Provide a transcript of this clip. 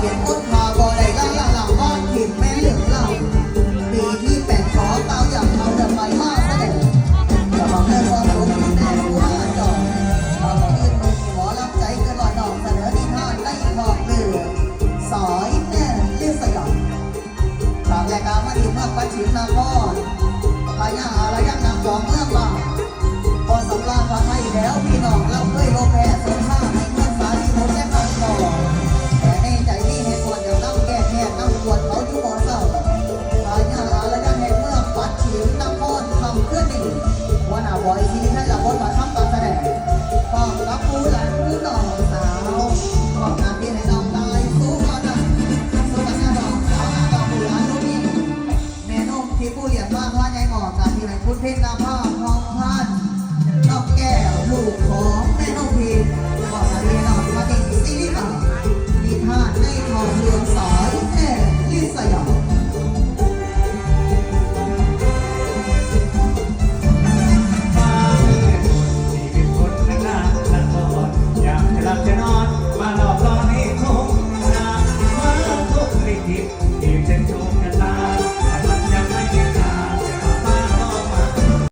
เห็นต้นคาบอได้ล่ละหลังบ้านถิ่นแม่เหลืองเหล่าปีที่แปดขอเตาอยางเอาเดินไปมาแสดงจะบอกเรื่อความรู้แม่ผู้ห้าจอเอายืนมือหมอรับใจกินลอดอกเสนอที่ท่านได้ขอบเรือสอยแน่เรียสยองสามรายการมาดีมากปัจฉิมนาคร พุทธินภาพของพันต้องแก้วลูก